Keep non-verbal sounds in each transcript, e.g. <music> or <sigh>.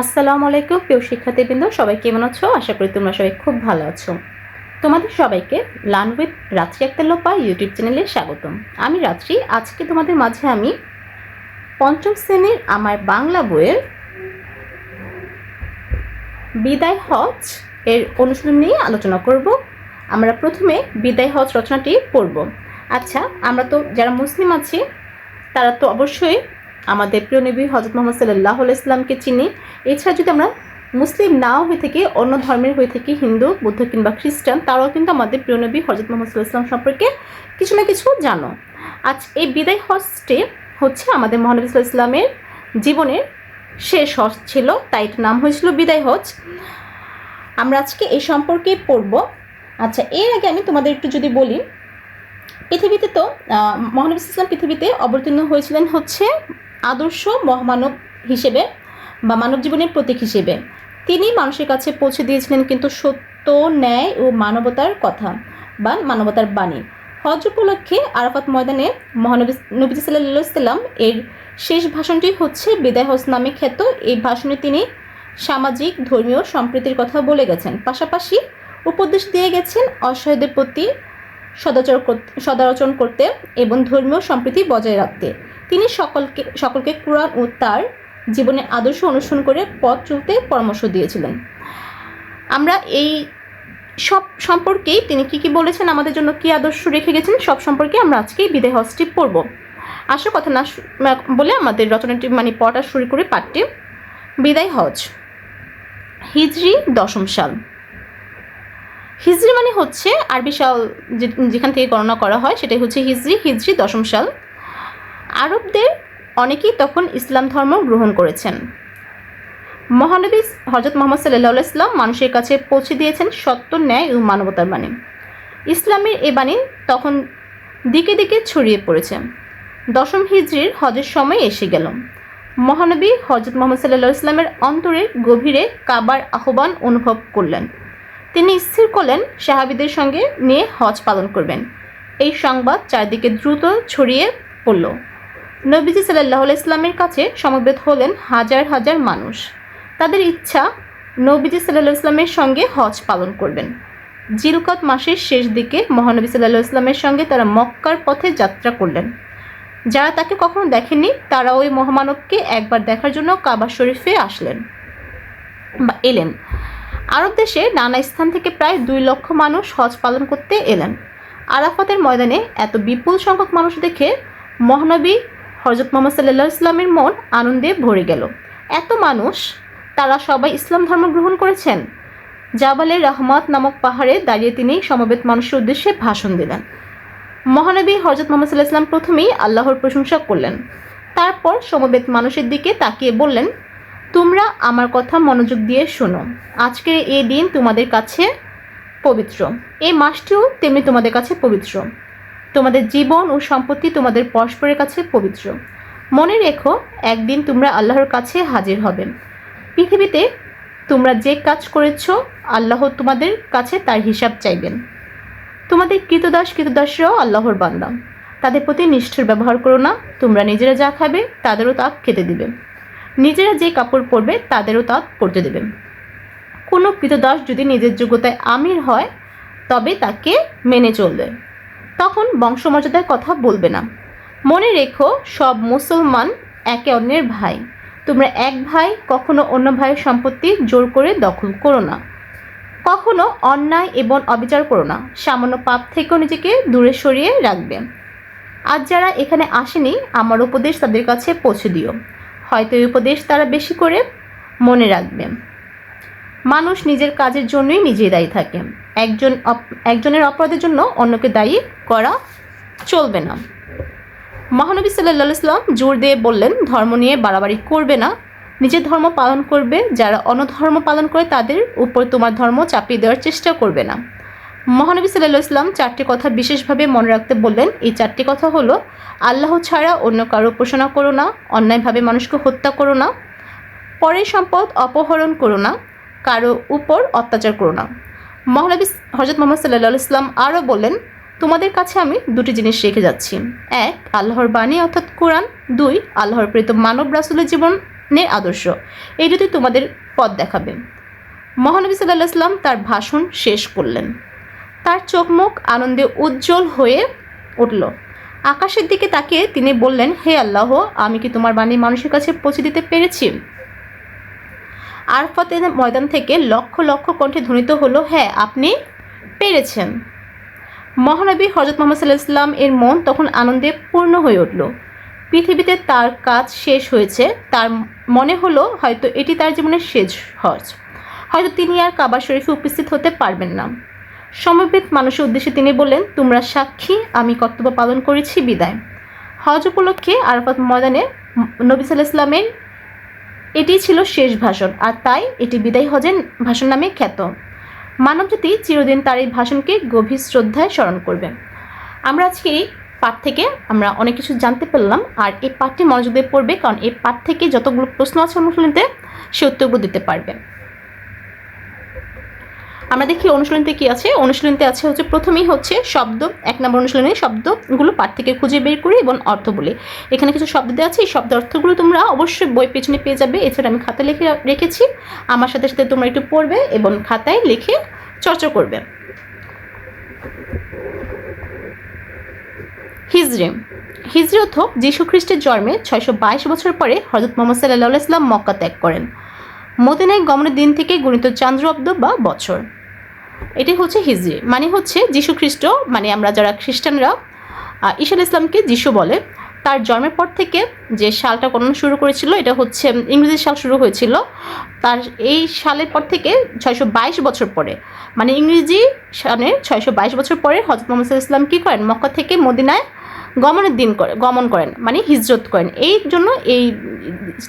আসসালামু আলাইকুম, প্রিয় শিক্ষার্থীবৃন্দ, সবাই কেমন আছো? আশা করি তোমরা সবাই খুব ভালো আছো। তোমাদের সবাইকে লার্ন উইথ রাত্রি একতাল্লোপা ইউটিউব চ্যানেলে স্বাগতম। আমি রাত্রি, আজকে তোমাদের মাঝে আমি পঞ্চম শ্রেণির আমার বাংলা বইয়ের বিদায় হজ এর অনুশীলন নিয়ে আলোচনা করব। আমরা প্রথমে বিদায় হজ রচনাটি পড়ব। আচ্ছা আমরা তো যারা মুসলিম আছি, তারা তো অবশ্যই আমাদের প্রিয় নবী হজরত মোহাম্মদ সাল্লাহ ইসলামকে চিনি। এছাড়া যদি আমরা মুসলিম নাও হয়ে থেকে, অন্য ধর্মের হয়ে থেকে, হিন্দু, বুদ্ধ কিংবা খ্রিস্টান, তারাও কিন্তু আমাদের প্রিয় নবী হজরত মোহাম্মদ সাল্লাহ ইসলাম সম্পর্কে কিছু না কিছু জানো। আজ এই বিদায় হজটি হচ্ছে আমাদের মহানবী সাল্লাহ ইসলামের জীবনের শেষ হজ ছিল, তাই এটার নাম হয়েছিল বিদায় হজ। আমরা আজকে এই সম্পর্কে পড়ব। আচ্ছা এর আগে আমি তোমাদের একটু যদি বলি, পৃথিবীতে তো মহানবী ইসলাম পৃথিবীতে অবতীর্ণ হয়েছিলেন হচ্ছে আদর্শ মহামানব হিসেবে বা মানব জীবনের প্রতীক হিসেবে। তিনি মানুষের কাছে পৌঁছে দিয়েছিলেন কিন্তু সত্য, ন্যায় ও মানবতার কথা বা মানবতার বাণী। হজ উপলক্ষে আরাফাত ময়দানে মহানবী নবী সাল্লাম এর শেষ ভাষণটি হচ্ছে বিদায় হজ নামে খ্যাত। এই ভাষণে তিনি সামাজিক, ধর্মীয় সম্প্রীতির কথা বলে গেছেন। পাশাপাশি উপদেশ দিয়ে গেছেন অসহায়দের প্রতি সদাচর সদাচরণ করতে এবং ধর্মীয় সম্প্রীতি বজায় রাখতে। তিনি সকলকে সকলকে কোরআন ও তার জীবনের আদর্শ অনুসরণ করে পথ চলতে পরামর্শ দিয়েছিলেন। আমরা এই সব সম্পর্কেই তিনি কি কি বলেছেন, আমাদের জন্য কি আদর্শ রেখে গেছেন, সব সম্পর্কে আমরা আজকেই বিদায় হজটি পড়ব। আসল কথা না বলে আমাদের রচনাটি মানে পড়া শুরু করে পাঠটি বিদায় হজ। হিজরি দশম সাল। হিজরি মানে হচ্ছে আরবি সাল যেখান থেকে গণনা করা হয়, সেটাই হচ্ছে হিজরি হিজরি দশম সাল। আরবদের অনেকেই তখন ইসলাম ধর্ম গ্রহণ করেছেন। মহানবী হজরত মোহাম্মদ সাল্লাহ ইসলাম মানুষের কাছে পৌঁছে দিয়েছেন সত্য ন্যায় ও মানবতার বাণী। ইসলামের এ বাণী তখন দিকে দিকে ছড়িয়ে পড়েছে। দশম হিজরির হজের সময় এসে গেল। মহানবী হজরত মোহাম্মদ সাল্লাহ ইসলামের অন্তরের গভীরে কাবার আহ্বান অনুভব করলেন। তিনি স্থির করলেন, সাহাবিদের সঙ্গে নিয়ে হজ পালন করবেন। এই সংবাদ চারদিকে দ্রুত ছড়িয়ে পড়ল। নবীজি সাল্লাহ ইসলামের কাছে সমবেত হলেন হাজার হাজার মানুষ। তাদের ইচ্ছা নবীজি সাল্লাহ ইসলামের সঙ্গে হজ পালন করবেন। জিলকত মাসের শেষ দিকে মহানবী সাল্লাহ ইসলামের সঙ্গে তারা মক্কার পথে যাত্রা করলেন। যারা তাকে কখনো দেখেননি, তারা ওই মহামানবকে একবার দেখার জন্য কাবা শরীফে আসলেন বা এলেন। আরব দেশে নানা স্থান থেকে প্রায় দুই লক্ষ মানুষ হজ পালন করতে এলেন। আরাফাতের ময়দানে এত বিপুল সংখ্যক মানুষ দেখে মহানবী হজরত মোহাম্মদ সাল্লাহ ইসলামের মন আনন্দে ভরে গেল। এত মানুষ, তারা সবাই ইসলাম ধর্ম গ্রহণ করেছেন। জাবালে রহমত নামক পাহাড়ে দাঁড়িয়ে তিনি সমবেত মানুষের উদ্দেশ্যে ভাষণ দিলেন। মহানবী হজরত মোহাম্মদ সাল্লাহ ইসলাম প্রথমেই আল্লাহর প্রশংসা করলেন। তারপর সমবেত মানুষের দিকে তাকিয়ে বললেন, তোমরা আমার কথা মনোযোগ দিয়ে শোনো। আজকের এই দিন তোমাদের কাছে পবিত্র। এই মাসটিও তেমনি তোমাদের কাছে পবিত্র। তোমাদের জীবন ও সম্পত্তি তোমাদের পরস্পরের কাছে পবিত্র। মনে রেখো, একদিন তোমরা আল্লাহর কাছে হাজির হবে। পৃথিবীতে তোমরা যে কাজ করেছ, আল্লাহ তোমাদের কাছে তার হিসাব চাইবেন। তোমাদের কৃতদাস কৃতদাসরাও আল্লাহর বান্দা। তাদের প্রতি নিষ্ঠুর ব্যবহার করো না, তোমরা নিজেরা যা খাবে, তাদেরও তা খেতে দিবে। নিজেরা যে কাপড় পরবে, তাদেরও তা পরতে দেবে। কোনো কৃতদাস যদি নিজের যোগ্যতায় আমির হয়, তবে তাকে মেনে চলবে। তখন বংশমর্যাদার কথা বলবে না। মনে রেখো, সব মুসলমান একে অন্যের ভাই। তোমরা এক ভাই, কখনো অন্য ভাইয়ের সম্পত্তি জোর করে দখল করো না। কখনো অন্যায় এবং অবিচার করো না। সামান্য পাপ থেকেও নিজেকে দূরে সরিয়ে রাখবে। আজ যারা এখানে আসেনি, আমার উপদেশ তাদের কাছে পৌঁছে দিও। হয়তো এই উপদেশ তারা বেশি করে মনে রাখবে। মানুষ নিজের কাজের জন্যই নিজেই দায়ী থাকে। একজন একজনের অপরাধের জন্য অন্যকে দায়ী করা চলবে না। মহানবী সাল্লাহ ইসলাম জোর দিয়ে বললেন, ধর্ম নিয়ে বাড়াবাড়ি করবে না। নিজের ধর্ম পালন করবে। যারা অন্য ধর্ম পালন করে, তাদের উপর তোমার ধর্ম চাপিয়ে দেওয়ার চেষ্টা করবে না। মহানবী সাল্লাহ ইসলাম চারটি কথা বিশেষভাবে মনে রাখতে বললেন। এই চারটি কথা হলো, আল্লাহ ছাড়া অন্য কারও উপাসনা করো না, অন্যায়ভাবে মানুষকে হত্যা করো না, পরের সম্পদ অপহরণ করো না, কারও উপর অত্যাচার করো না। মহানবী হজরত মোহাম্মদ সাল্লাহ ইসলাম আরও বললেন, তোমাদের কাছে আমি দুটি জিনিস রেখে যাচ্ছি। এক, আল্লাহর বাণী, অর্থাৎ কোরআন। দুই, আল্লাহর প্রীত মানব রাসুলের জীবন স্বপ্নের আদর্শ। এই যদি তোমাদের পথ দেখাবে। মহানবী সাল্লাহ ইসলাম তার ভাষণ শেষ করলেন। তার চোখ মুখ আনন্দে উজ্জ্বল হয়ে উঠল। আকাশের দিকে তাকিয়ে তিনি বললেন, হে আল্লাহ, আমি কি তোমার বাণী মানুষের কাছে পৌঁছে দিতে পেরেছি? আরফাতের ময়দান থেকে লক্ষ লক্ষ কণ্ঠে ধ্বনিত হলো হ্যাঁ আপনি পেরেছেন। মহানবী হজরত মোহাম্মদ সাল্লাহ ইসলাম এর মন তখন আনন্দে পূর্ণ হয়ে উঠল। পৃথিবীতে তার কাজ শেষ হয়েছে, তার মনে হলো হয়তো এটি তার জীবনের শেষ হজ। হয়তো তিনি আর কাবা শরীফে উপস্থিত হতে পারবেন না। সমবেত মানুষের উদ্দেশ্যে তিনি বললেন, তোমরা সাক্ষী, আমি কর্তব্য পালন করেছি, বিদায়। হজ উপলক্ষে আরাফাত ময়দানে নবী সাল্লাহ ইসলামের এটি ছিল শেষ ভাষণ, আর তাই এটি বিদায় হজের ভাষণ নামে খ্যাত। মানবজাতি চিরদিন তার এই ভাষণকে গভীর শ্রদ্ধায় স্মরণ করবে। আমরা আজকে এই পাঠ থেকে আমরা অনেক কিছু জানতে পারলাম, আর এই পাঠটি মনোযোগ দিয়ে পড়বে, কারণ এই পাঠ থেকে যতগুলো প্রশ্ন আছে অনুশীলনীতে সে উত্তরগুলো দিতে পারবে। আমরা দেখি অনুশীলনীতে কি আছে? অনুশীলনীতে আছে হচ্ছে প্রথমেই হচ্ছে শব্দ, এক নম্বর অনুশীলনী শব্দগুলো পাঠ থেকে খুঁজে বের করি এবং অর্থ বলি। এখানে কিছু শব্দ দেওয়া আছে, এই শব্দ অর্থগুলো তোমরা অবশ্যই বই পেছনে পেয়ে যাবে। এছাড়া আমি খাতায় লিখে রেখেছি। আমার সাথে সাথে তোমরা একটু পড়বে এবং খাতায় লিখে চর্চা করবে। হিজরে। হিজরি অর্থ যীশু খ্রিস্টের জন্মে ছয়শো বাইশ বছর পরে হজরত মোহাম্মদ সাল্লাহ ইসলাম মক্কা ত্যাগ করেন। মদিনায় গমনের দিন থেকে গণিত চান্দ্র অব্দ বা বছর। এটি হচ্ছে হিজরি মানে হচ্ছে যীশু খ্রিস্ট মানে আমরা যারা খ্রিস্টানরা ঈশাল ইসলামকে যিশু বলে। তার জন্মের পর থেকে যে সালটা গণনা শুরু করেছিল, এটা হচ্ছে ইংরেজি সাল শুরু হয়েছিল। তার এই সালের পর থেকে ছয়শো বাইশ বছর পরে মানে ইংরেজি সালে ছয়শো বাইশ বছর পরে হজরত মোহাম্মদ ইসলাম কী করেন? মক্কা থেকে মদিনায় গমনের দিন করে, গমন করেন মানে হিজরত করেন। এই জন্য এই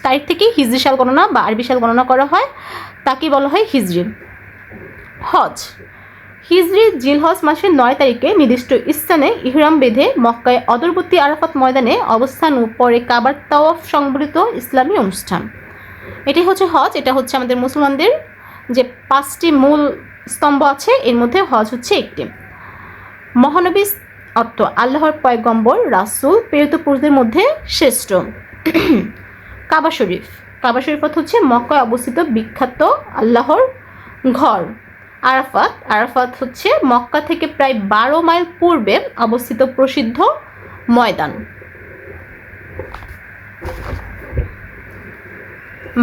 তারিখ থেকেই হিজরি সাল গণনা বা আরবি সাল গণনা করা হয়। তাকে বলা হয় হিজরি। হজ। হিজরি জিলহজ মাসের নয় তারিখে নির্দিষ্ট স্থানে ইহরাম বেঁধে মক্কায় অদূরবর্তী আরাফাত ময়দানে অবস্থান ও পরে কাবার তাওয়াফ সংবলিত ইসলামী অনুষ্ঠান। এটি হচ্ছে হজ, এটা হচ্ছে আমাদের মুসলমানদের যে পাঁচটি মূল স্তম্ভ আছে, এর মধ্যে হজ হচ্ছে একটি। মহানবী অর্থ আল্লাহর পয়গম্বর, রাসুল, প্রেরিত পুরুষদের মধ্যে শ্রেষ্ঠ। কাবা শরীফ। কাবা শরীফ অর্থ হচ্ছে মক্কায় অবস্থিত বিখ্যাত আল্লাহর ঘর। আরাফাত আরাফাত হচ্ছে মক্কা থেকে প্রায় বারো মাইল পূর্বে অবস্থিত প্রসিদ্ধ ময়দান।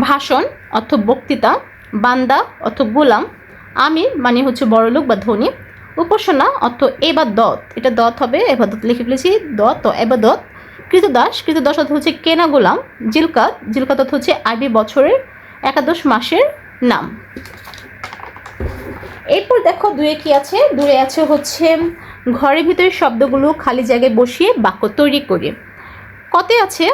ভাষণ অর্থ বক্তৃতা, বান্দা অর্থ গোলাম আমি মানে হচ্ছে বড়লোক বা ধনী। উপাসনা অর্থ এবার দত এটা দত হবে, এবাদত লিখে ফেলেছি, দত, এবাদত। কৃতদাস কৃতদাস অর্থ হচ্ছে কেনা গোলাম, জিলকাত জিলকাত অর্থ হচ্ছে আরবি বছরের একাদশ মাসের নাম। এরপর দেখো দুয়ে কি আছে? দূরে আছে হচ্ছে ঘরের ভিতরে শব্দগুলো খালি জায়গায় বসিয়ে বাক্য তৈরি করি। কতে আছে?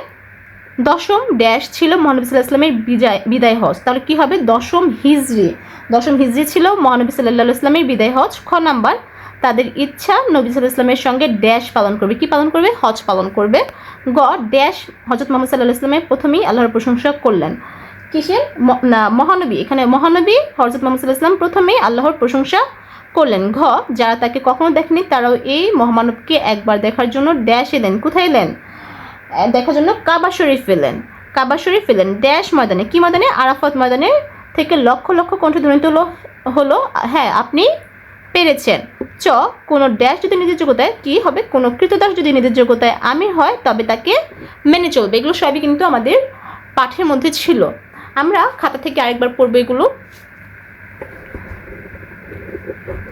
দশম ড্যাশ ছিল মহানবী সাল্লাহ ইসলামের বিজয় বিদায় হজ। তাহলে কী হবে? দশম হিজড়ি দশম হিজড়ি ছিল মহানবী সাল্লাহ ইসলামের বিদায় হজ। খ নাম্বার, তাদের ইচ্ছা নবী সাল্লাহ ইসলামের সঙ্গে ড্যাশ পালন করবে। কি পালন করবে? হজ পালন করবে। গ, ড্যাশ হজরত মোহাম্মদ সাল্লাহ ইসলামের প্রথমেই আল্লাহর প্রশংসা করলেন। কিসের? মহানবী। এখানে মহানবী হজরত মোহাম্মদ ইসলাম প্রথমেই আল্লাহর প্রশংসা করলেন। ঘ, যারা তাকে কখনো দেখেনি, তারাও এই মহামানবকে একবার দেখার জন্য ড্যাশ এলেন। কোথায় এলেন? দেখার জন্য কাবা শরীফ এলেন। কাবা শরীফ এলেন ড্যাশ ময়দানে। কি ময়দানে? আরাফত ময়দানে থেকে লক্ষ লক্ষ কণ্ঠধ্বনিত হলো হলো হ্যাঁ আপনি পেরেছেন। চ, কোনো ড্যাশ যদি নিজের যোগ্যতায়, কি হবে? কোনো কৃতদাস যদি নিজের যোগ্যতায় আমির হয়, তবে তাকে মেনে চলবে। এগুলো সবই কিন্তু আমাদের পাঠের মধ্যে ছিল। আমরা খাতা থেকে আরেকবার পড়ব এগুলো।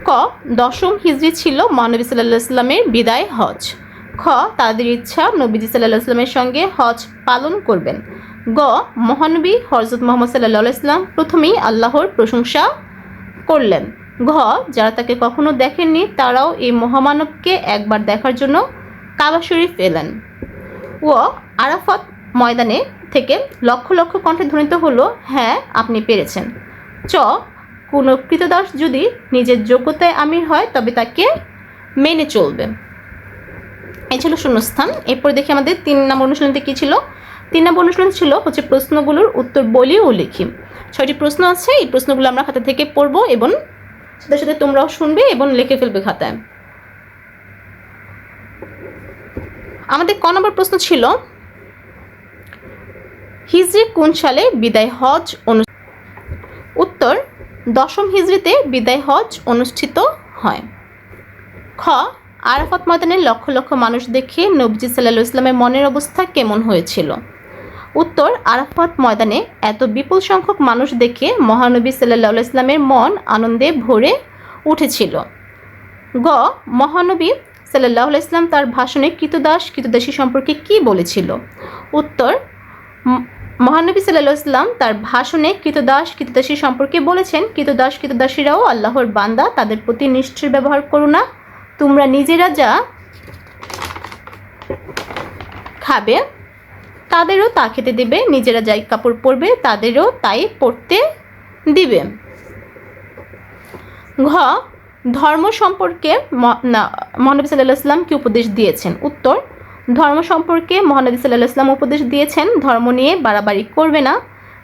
ক, দশম হিজড়ি ছিল মহানবী সাল্লাহ ইসলামের বিদায় হজ। খ, তাদের ইচ্ছা নবীজি সাল্লাহ ইসলামের সঙ্গে হজ পালন করবেন। গ, মহানবী হরজত মোহাম্মদ সাল্লাহ ইসলাম প্রথমেই আল্লাহর প্রশংসা করলেন। ঘ, যারা তাকে কখনো দেখেননি, তারাও এই মহামানবকে একবার দেখার জন্য কাবা শরীফ এলেন। ও, আরাফাত ময়দানে থেকে লক্ষ লক্ষ কণ্ঠে ধ্বনিত হলো হ্যাঁ আপনি পেরেছেন। চ, কোনো কৃতদাস যদি নিজের যোগ্যতায় আমির হয়, তবে তাকে মেনে চলবে। এই ছিল শূন্যস্থান। এরপর দেখি আমাদের তিন নম্বর অনুশীলনীতে কী ছিল? তিন নম্বর অনুশীলন ছিল হচ্ছে প্রশ্নগুলোর উত্তর বলি ও লিখি। ছয়টি প্রশ্ন আছে, এই প্রশ্নগুলো আমরা খাতা থেকে পড়ব এবং সাথে সাথে তোমরাও শুনবে এবং লিখে ফেলবে খাতায়। আমাদের ক নম্বর প্রশ্ন ছিল হিজরি কোন সালে বিদায় হজ অনু উত্তর, দশম হিজরিতে বিদায় হজ অনুষ্ঠিত হয়। খ, আরাফাত ময়দানে লক্ষ লক্ষ মানুষ দেখে নবজি সাল্লাহ ইসলামের মনের অবস্থা কেমন হয়েছিল? উত্তর, আরাফাত ময়দানে এত বিপুল সংখ্যক মানুষ দেখে মহানবী সাল্লাহ ইসলামের মন আনন্দে ভরে উঠেছিল। গ, মহানবী সাল্লাহ ইসলাম তার ভাষণে কৃতদাস কৃতদাসী সম্পর্কে কি বলেছিল? উত্তর মহানবী সাল্লাহ ইসলাম তার ভাষণে কৃতদাস কৃতদাসী সম্পর্কে বলেছেন, কৃতদাস কৃতদাসীরাও আল্লাহর বান্দা, তাদের প্রতি নিষ্ঠুর ব্যবহার করো না। তোমরা নিজেরা যা খাবে, তাদেরও তা খেতে দেবে। নিজেরা যাই কাপড় পরবে, তাদেরও তাই পরতে দিবে। ঘ, ধর্ম সম্পর্কে মহানবী সাল্লাহ ইসলাম কি উপদেশ দিয়েছেন? উত্তর ধর্ম সম্পর্কে মহানবী সাল্লাহ ইসলাম উপদেশ দিয়েছেন, ধর্ম নিয়ে বাড়াবাড়ি করবে না।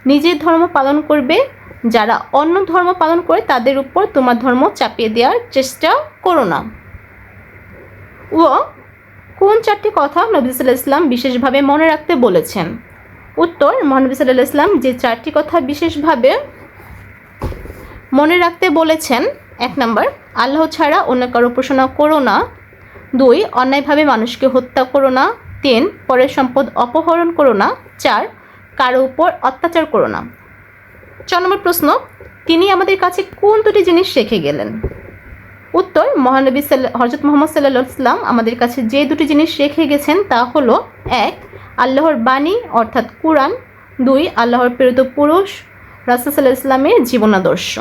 নিজের ধর্ম পালন করবে, যারা অন্য ধর্ম পালন করে তাদের উপর তোমার ধর্ম চাপিয়ে দেওয়ার চেষ্টা করো না। ও কোন চারটি কথা নবী সাল্লাহ ইসলাম বিশেষভাবে মনে রাখতে বলেছেন? উত্তর মহানবী সাল্লাহ ইসলাম যে চারটি কথা বিশেষভাবে মনে রাখতে বলেছেন, এক নম্বর, আল্লাহ ছাড়া অন্য কারও উপাসনা করো না। দুই, অন্যায়ভাবে মানুষকে হত্যা করো না। তিন, পরের সম্পদ অপহরণ করো না। চার, কারও উপর অত্যাচার করো না। ছ নম্বর প্রশ্ন, তিনি আমাদের কাছে কোন দুটি জিনিস রেখে গেলেন? উত্তর, মহানবী সাল্লা হজরত মোহাম্মদ সাল্লাহ ইসলাম আমাদের কাছে যে দুটি জিনিস রেখে গেছেন তা হলো, এক, আল্লাহর বাণী, অর্থাৎ কুরআন। দুই, আল্লাহর প্রেরিত পুরুষ, রাসুল সাল্লাহ ইসলামের জীবনাদর্শ।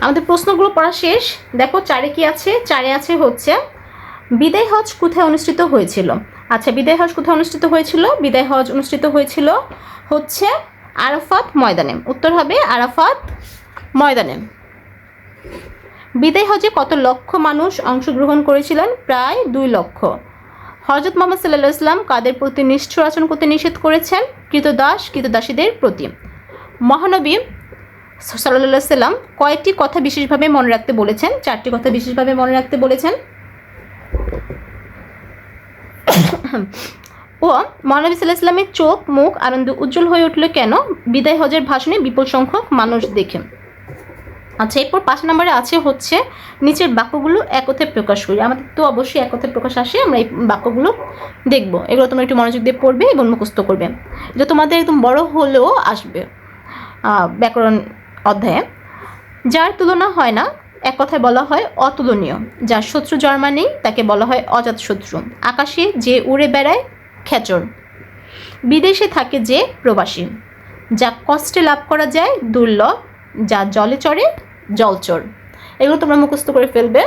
আমাদের প্রশ্নগুলো পড়া শেষ। দেখো, চারে কি আছে? চারে আছে হচ্ছে, বিদায় হজ কোথায় অনুষ্ঠিত হয়েছিল? আচ্ছা বিদায় হজ কোথায় অনুষ্ঠিত হয়েছিল? বিদায় হজ অনুষ্ঠিত হয়েছিল হচ্ছে আরাফাত ময়দানে। উত্তর হবে আরাফাত ময়দানে। বিদায় হজে কত লক্ষ মানুষ অংশগ্রহণ করেছিলেন? প্রায় দুই লক্ষ। হজরত মোহাম্মদ সাল্লাহ ইসলাম কাদের প্রতি নিষ্ঠুর আচরণ করতে নিষেধ করেছেন? কৃতদাস, কৃতদাসীদের প্রতি। মহানবী সাল্লাহ সাল্লাম কয়েকটি কথা বিশেষভাবে মনে রাখতে বলেছেন? চারটি কথা বিশেষভাবে মনে রাখতে বলেছেন? ও, মহানবী সাল্লাহ ইসলামের চোখ, মুখ, আনন্দ উজ্জ্বল হয়ে উঠল কেন? বিদায় হজের ভাষণে বিপুল সংখ্যক মানুষ দেখে। আচ্ছা এরপর পাঁচ নম্বরে আছে হচ্ছে, নিচের বাক্যগুলো একথে প্রকাশ করি। আমাদের তো অবশ্যই একথে প্রকাশ আসে, আমরা এই বাক্যগুলো দেখব। এগুলো তোমরা একটু মনোযোগ দিয়ে পড়বে এবং মুখস্থ করবে। এটা তোমাদের একদম বড় হলেও আসবে। ব্যাকরণ অধ্যায়ে, যার তুলনা হয় না, এক কথায় বলা হয় অতুলনীয়। যার শত্রু জন্মা নেই তাকে বলা হয় অজাত শত্রু। আকাশে যে উড়ে বেড়ায় খেচর। বিদেশে থাকে যে প্রবাসী। যা কষ্টে লাভ করা যায় দুর্লভ, যা জলে চড়ে জলচর। এগুলো তোমরা মুখস্থ করে ফেলবে।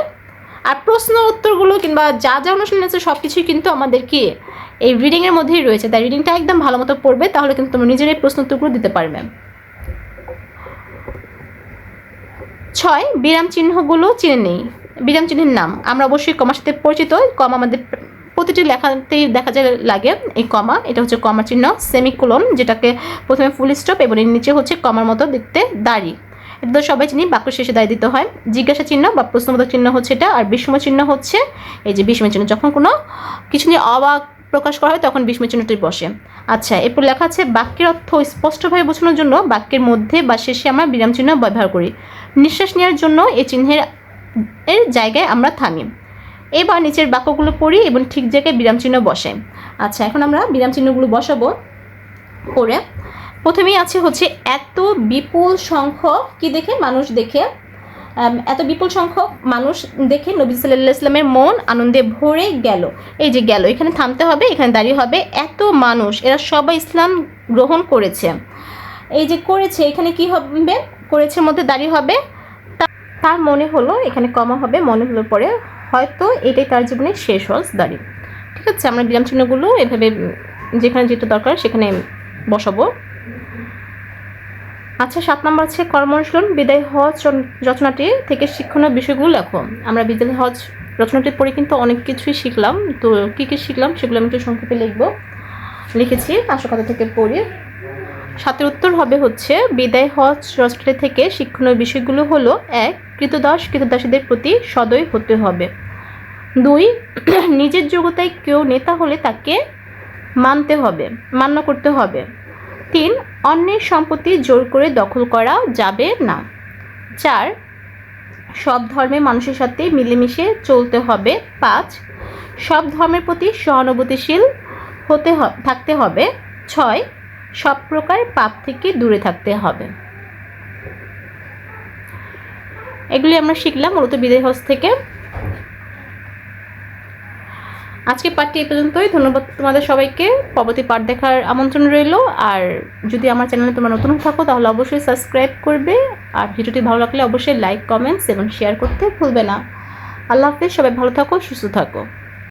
আর প্রশ্ন উত্তরগুলো কিংবা যা যা অনুশীলন আছে সব কিছুই কিন্তু আমাদের কি এই রিডিংয়ের মধ্যেই রয়েছে। তাই রিডিংটা একদম ভালো মতো পড়বে, তাহলে কিন্তু তোমরা নিজেরাই প্রশ্ন উত্তরগুলো দিতে পারবে। ছয়, বিরাম চিহ্নগুলো চিনে নেই। বিরাম চিহ্নের নাম। আমরা অবশ্যই কমার সাথে পরিচিত। কম আমাদের প্রতিটি লেখাতেই দেখা যায় লাগে এই কমা। এটা হচ্ছে কমা চিহ্ন, সেমিকোলন, যেটাকে প্রথমে ফুল স্টপ এবং এর নিচে হচ্ছে কমার মতো দেখতে দাড়ি। এটা তো সবাই চিনি, বাক্য শেষে দাঁড়িয়ে দিতে হয়। জিজ্ঞাসা চিহ্ন বা প্রশ্নবোধক চিহ্ন হচ্ছে এটা, আর বিস্ময় চিহ্ন হচ্ছে এই যে বিস্ময় চিহ্ন। যখন কোনো কিছু নিয়ে অবাক প্রকাশ করা হয়, তখন বিস্ময় চিহ্নটি বসে। আচ্ছা এরপর লেখা আছে, বাক্যের অর্থ স্পষ্টভাবে বোঝানোর জন্য বাক্যের মধ্যে বা শেষে আমরা বিরাম চিহ্ন ব্যবহার করি। নিঃশ্বাস নেওয়ার জন্য এই চিহ্নের এর জায়গায় আমরা থামি। এবার নিচের বাক্যগুলো পড়ি এবং ঠিক জায়গায় বিরাম চিহ্ন বসাই আচ্ছা এখন আমরা বিরাম চিহ্নগুলো বসাবো করে প্রথমেই আছে হচ্ছে, এত বিপুল সংখ্যক কি দেখে? মানুষ দেখে। এত বিপুল সংখ্যক মানুষ দেখে নবী সাল্লাহ ইসলামের মন আনন্দে ভরে গেল। এই যে গেল, এখানে থামতে হবে, এখানে দাঁড়িয়ে হবে। এত মানুষ, এরা সবাই ইসলাম গ্রহণ করেছে। এই যে করেছে, এখানে কি হবে? করেছে মধ্যে দাঁড়িয়ে হবে। তার মনে হলো, এখানে কমা হবে, মনে হলো পরে হয়তো এটাই তার জীবনে শেষ হজ দাঁড়িয়ে ঠিক আছে, আমরা বিরাম চিহ্নগুলো এভাবে, যেখানে যেটা দরকার সেখানে বসাবো। আচ্ছা সাত নম্বর আছে কর্ম অনুশীলন বিদায় হজ রচনাটি থেকে শিক্ষণীয় বিষয়গুলো লেখো। আমরা বিদায় হজ রচনাটি পড়ে কিন্তু অনেক কিছুই শিখলাম। তো কী কী শিখলাম সেগুলো আমি একটু সংক্ষেপে লিখব। লিখেছি আশাকথা থেকে পড়ি। সাতের উত্তর হবে হচ্ছে, বিদায় হজ রচনাটি থেকে শিক্ষণীয় বিষয়গুলো হলো, এক, কৃতদাস, কৃতদাসীদের প্রতি সদয় হতে হবে। দুই, <clears throat> নিজের যোগ্যতায় কেউ নেতা হলে তাকে মানতে হবে, মান্য করতে হবে। তিন, অন্যের সম্পত্তি জোর করে দখল করা যাবে না। চার, সব ধর্মের মানুষের সাথে মিলেমিশে চলতে হবে। পাঁচ, সব ধর্মের প্রতি সহানুভূতিশীল হতে থাকতে হবে। ছয়, সব প্রকার পাপ থেকে দূরে থাকতে হবে। এগুলি আমরা শিখলাম মূলত বিদায় থেকে। আজকে পাঠটি এই পর্যন্তই। ধন্যবাদ তোমাদের সবাইকে। পরবর্তী পাঠ দেখার আমন্ত্রণ রইল। আর যদি আমার চ্যানেলে তোমরা নতুন থাকো, তাহলে অবশ্যই সাবস্ক্রাইব করবে। আর ভিডিওটি ভালো লাগলে অবশ্যই লাইক কমেন্টস এবং শেয়ার করতে ভুলবে না। আল্লাহ হাফেজ, সবাই ভালো থাকো, সুস্থ থাকো।